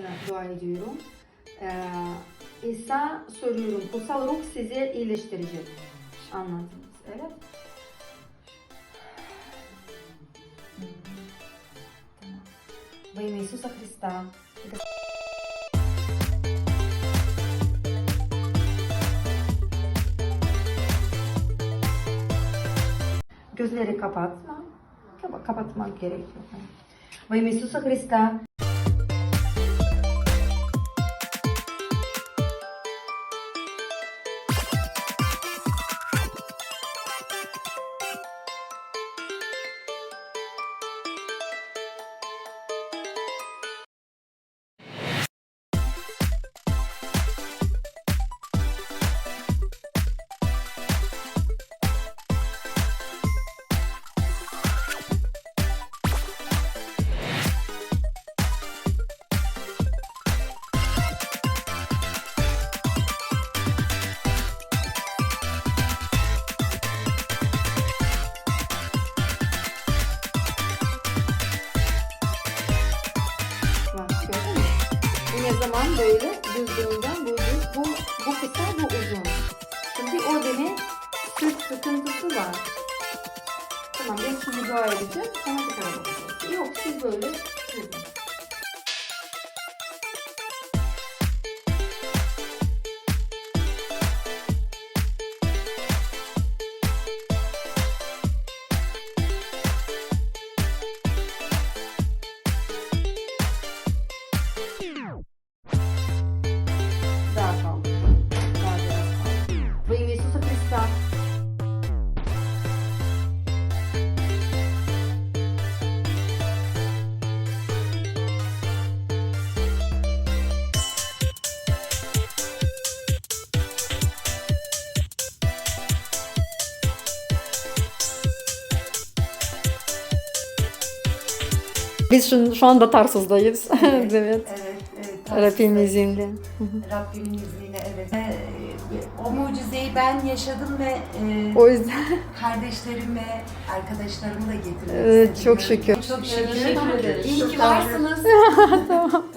adına dua ediyorum. Ee, İsa soruyorum. Kutsal ruh sizi iyileştirecek. Anladınız. Evet. Во имя Иисуса Христа. Gözleri kapatma. Kapa- Kapatmak gerekiyor. Во имя Иисуса zaman böyle düzlüğünden bu düz, bu, bu kısa bu uzun. Şimdi o demek sırt sıkıntısı var. Tamam ben şimdi dua edeceğim. Sana tekrar bakacağız. Yok siz böyle düzün. Biz şu, şu anda Tarsuz'dayız. evet. Evet, evet. Rabbim izniyle. Rabbimin izniyle evet. Ee, o mucizeyi ben yaşadım ve e, O yüzden kardeşlerim ve arkadaşlarımı da getirmek Evet, çok şükür. Çok şükür. Teşekkür ederiz. İyi ki varsınız.